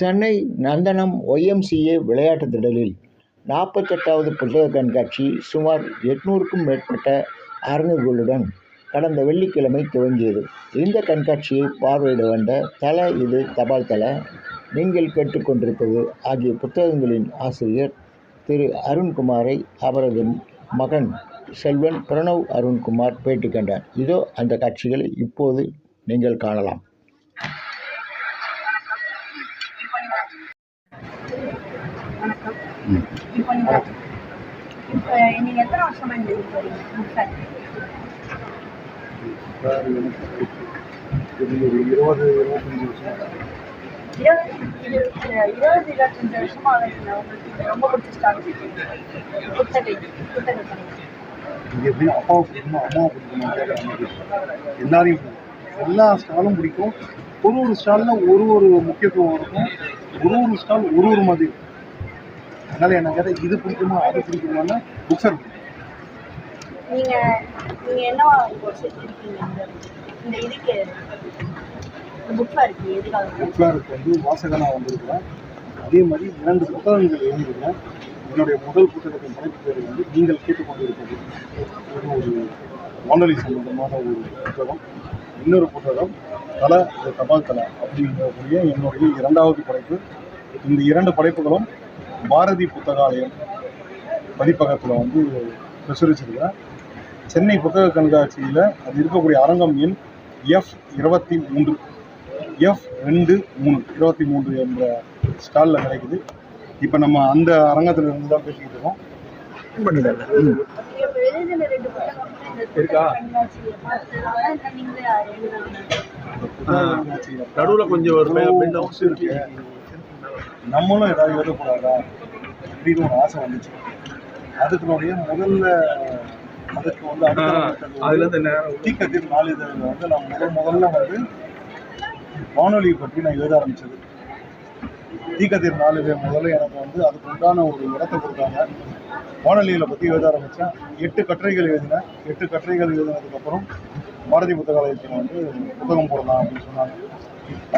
சென்னை நந்தனம் YMCA விளையாட்டு திடலில் நாற்பத்தெட்டாவது புத்தக கண்காட்சி சுமார் எட்நூறுக்கும் மேற்பட்ட அரங்குகளுடன் கடந்த வெள்ளிக்கிழமை துவங்கியது. இந்த கண்காட்சியை பார்வையிட வந்த தல இது தபால் தல நீங்கள் கேட்டுக்கொண்டிருப்பது ஆகிய புத்தகங்களின் ஆசிரியர் திரு அருண்குமாரை அவரது மகன் செல்வன் பிரணவ் அருண்குமார் பேட்டி கண்டார். இதோ அந்த காட்சிகளை இப்போது நீங்கள் காணலாம். நீங்கள் எத்தனை தெரிஞ்சு ஒரு இருபது இருபத்தஞ்சி வருஷம் இருபது இருபது இருபது இருபத்தஞ்சு வருஷமா உங்களுக்கு ரொம்ப பிடிச்ச ஸ்டால் புத்தகை புத்தக எப்படி? அப்பாவை பிடிக்கணும் அம்மாவை பிடிக்கணும் கேட்குறாங்க எல்லாரையும் எல்லா ஸ்டாலும் பிடிக்கும். ஒரு ஒரு ஸ்டாலில் ஒரு ஒரு முக்கியத்துவம் இருக்கும் ஒரு ஒரு ஸ்டால் ஒரு ஒரு மாதிரி அதனால என்ன கேட்டால் இது பிடிக்குமா அது பிடிக்குமான்னா புக்ஸர் நீங்க நீங்க என்னவா இப்போ இருக்கீங்க இந்த இதுக்கு இந்த புக் ஃபேருக்கு எதுக்காக? புக்ஸாருக்கு வந்து வாசகனாக வந்திருக்கிறேன். அதே மாதிரி இரண்டு புத்தகங்கள் எழுதியிருக்கேன் என்னுடைய முதல் புத்தகத்தின் தலைப்பு பேர் வந்து நீங்கள் கேட்டுக்கொண்டிருப்பது. இது ஒரு வானொலி சம்பந்தமான ஒரு புத்தகம். இன்னொரு புத்தகம் தலை தபால் தலை அப்படிங்கக்கூடிய என்னுடைய இரண்டாவது படைப்பு. இந்த இரண்டு படைப்புகளும் பாரதி புத்தகாலயம் பதிப்பகத்தில் வந்து பிரசுரிச்சிருக்கேன் சென்னை புத்தக கண்காட்சியில் அது இருக்கக்கூடிய அரங்கம் எண் எஃப் இருபத்தி மூன்று. எஃப் ரெண்டு மூணு. இருபத்தி மூன்று என்ற ஸ்டாலில் கிடைக்குது. இப்போ நம்ம அந்த அரங்கத்தில் இருந்து தான் பேசிக்கிட்டு இருக்கோம். கண்காட்சியில் நடுவுல கொஞ்சம் ஒரு இருக்கு. நம்மளும் ஏதாவது எழுதக்கூடாதா அப்படின்னு ஒரு ஆசை வந்துச்சு. அதுக்குனுடைய முதல்ல அதுக்கு வந்து அதுல இருந்து தீக்கதிர் நாளிதழில் வந்து நான் முதல் முதல்ல வந்து வானொலியை பற்றி நான் எழுத ஆரம்பிச்சது. தீக்கதிர் நாளிதழ் முதல்ல எனக்கு வந்து அதுக்கு உண்டான ஒரு இடத்தை கொடுத்தாங்க. வானொலியில் பற்றி எழுத ஆரம்பித்தேன் எட்டு கட்டுரைகள் எழுதினேன். எட்டு கட்டுரைகள் எழுதினதுக்கப்புறம் பாரதி புத்தகாலயத்தில் வந்து புத்தகம் போடலாம் அப்படின்னு சொன்னாங்க.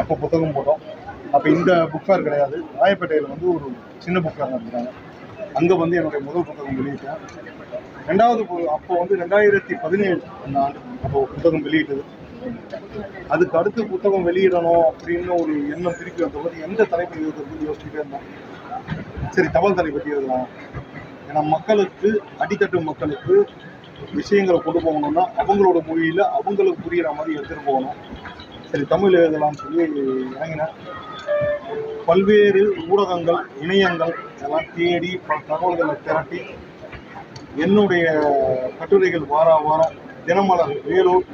அப்போ புத்தகம் போட்டோம். அப்போ இந்த புக் ஃபேர் கிடையாது. ராயப்பேட்டையில் வந்து ஒரு சின்ன புக் ஃபேர் நடத்துகிறாங்க அங்கே வந்து என்னுடைய முதல் புத்தகம் வெளியிட்டேன். ரெண்டாவது அப்போ வந்து ரெண்டாயிரத்தி பதினேழு அந்த ஆண்டு அப்போ புத்தகம் வெளியிட்டது. அதுக்கு அடுத்து புத்தகம் வெளியிடணும் அப்படின்னு ஒரு எண்ணம் திருப்பி வந்தபோது எந்த தலைப்பு எழுதுறதுன்னு யோசிச்சுட்டே இருந்தோம் சரி தபால் தலை பற்றி எழுதலாம். ஏன்னா மக்களுக்கு அடித்தட்டு மக்களுக்கு விஷயங்களை கொண்டு போகணும்னா அவங்களோட மொழியில் அவங்களுக்கு புரிகிற மாதிரி எடுத்துகிட்டு போகணும். சரி தமிழ் எழுதலாம்னு சொல்லி இறங்கினேன். பல்வேறு ஊடகங்கள் இணையங்கள் இதெல்லாம் தேடி பல தகவல்களை திரட்டி என்னுடைய கட்டுரைகள் வார வாரம் தினமலர் வேலூர்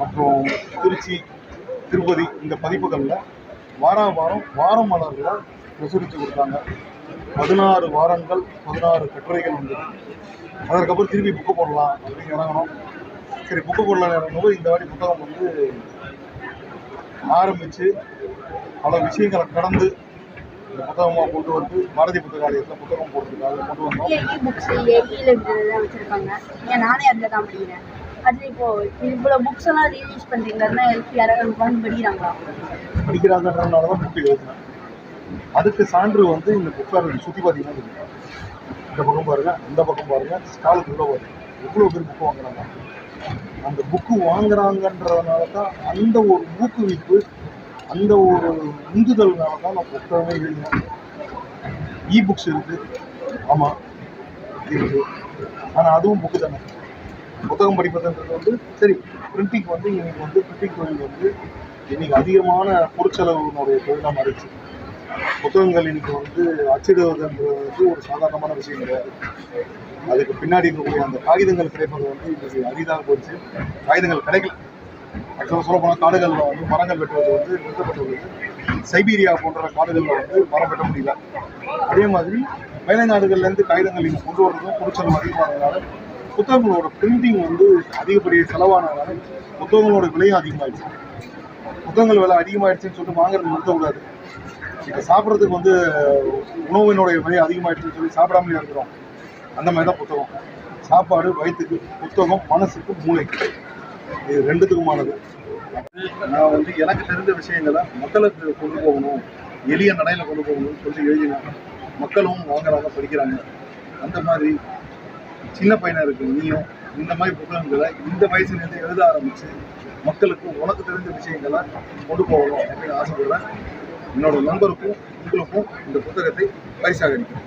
மற்றும் திருச்சி திருப்பதி இந்த பதிப்புகளில் வார வாரம் வாரம் மலரில் பிரசுரித்து கொடுத்தாங்க. பதினாறு வாரங்கள் பதினாறு கட்டுரைகள் வந்தது அதற்கப்புறம் திருப்பி புக்கு போடலாம் அப்படின்னு இறங்கணும். சரி புக்கு போடலாம் இறங்கும்போது இந்த வாட்டி புத்தகம் வந்து ஆரம்பித்து பல விஷயங்களை கடந்து இந்த புத்தகமாக கொண்டு வந்து பாரதி புத்தகாலயத்தில் புத்தகம் போடுறதுக்காக கொண்டு வந்தோம். நானே அதில் தான் படிக்கிறேன். அது இப்போ இவ்வளோ புக்ஸ் எல்லாம் ரிலீஸ் பண்ணுறீங்கன்னா யாராவது உட்காந்து படிக்கிறாங்களா? படிக்கிறாங்கன்றதுனால தான் புக்கு எழுதினேன் அதுக்கு சான்று வந்து இந்த புக்கார் சுற்றி பார்த்தீங்கன்னா. இந்த பக்கம் பாருங்க இந்த பக்கம் பாருங்க ஸ்டாலுக்கு உள்ள எவ்வளோ பேர் புக்கு வாங்குறாங்க? அந்த புக்கு வாங்குறாங்கன்றதுனால தான் அந்த ஒரு ஊக்குவிப்பு அந்த ஒரு உந்துதல்னால தான் நான் புத்தகமே எழுதினேன். இ புக்ஸ் இருக்கு. ஆமாம் இருக்கு. ஆனால் அதுவும் புக்கு தானே. புத்தகம் படிப்பதுன்றது வந்து சரி பிரிண்டிங் வந்து இன்னைக்கு வந்து பிரிண்டிங் தொழில் வந்து இன்னைக்கு அதிகமான பொருட்செலவுனுடைய தொழிலாக மாறிடுச்சு. புத்தகங்கள் இன்னைக்கு வந்து அச்சிடுவதுன்றது வந்து ஒரு சாதாரணமான விஷயம் கிடையாது. அதுக்கு பின்னாடி இருக்கக்கூடிய அந்த காகிதங்கள் கிடைப்பது வந்து இன்னைக்கு அரிதாக போச்சு காகிதங்கள் கிடைக்கல. சொல்ல போனால் காடுகளில் வந்து மரங்கள் வெட்டுவது வந்து நிறுத்தப்பட்டுள்ளது. சைபீரியா போன்ற காடுகளில் வந்து மரம் வெட்ட முடியல. அதே மாதிரி மேலை நாடுகள்லேருந்து காகிதங்கள் இங்கே கொண்டு வரதும் பொருட்செலவு அதிகமானதுனால புத்தகங்களோட பிரிண்டிங் வந்து அதிகப்படிய செலவானதுனால புத்தகங்களோட விலையும் அதிகமாயிடுச்சு. புத்தகங்கள் விலை அதிகமாகிடுச்சுன்னு சொல்லிட்டு வாங்குறது நிறுத்தக்கூடாது. இப்போ சாப்பிட்றதுக்கு வந்து உணவினுடைய விலை அதிகமாகிடுச்சுன்னு சொல்லி சாப்பிடாமலே இருக்கிறோம். அந்த மாதிரி தான் புத்தகம். சாப்பாடு வயிற்றுக்கு புத்தகம் மனசுக்கு மூளைக்கு. இது ரெண்டுத்துக்குமானது. நான் வந்து எனக்கு தெரிஞ்ச விஷயங்களை மக்களுக்கு கொண்டு போகணும் எளிய நடையில் கொண்டு போகணும்னு சொல்லி எழுதினாங்க மக்களும் வாங்குறாங்க படிக்கிறாங்க. அந்த மாதிரி சின்ன பையனா இருக்கு நீயும் இந்த மாதிரி புத்தகங்களை இந்த வயசுலேருந்து எழுத ஆரம்பிச்சு மக்களுக்கு உனக்கு தெரிஞ்ச விஷயங்களை கொண்டு போகணும் அப்படின்னு ஆசைப்படுறேன். என்னோட நண்பருக்கும் உங்களுக்கும் இந்த புத்தகத்தை பரிசாக அளிக்கிறேன்.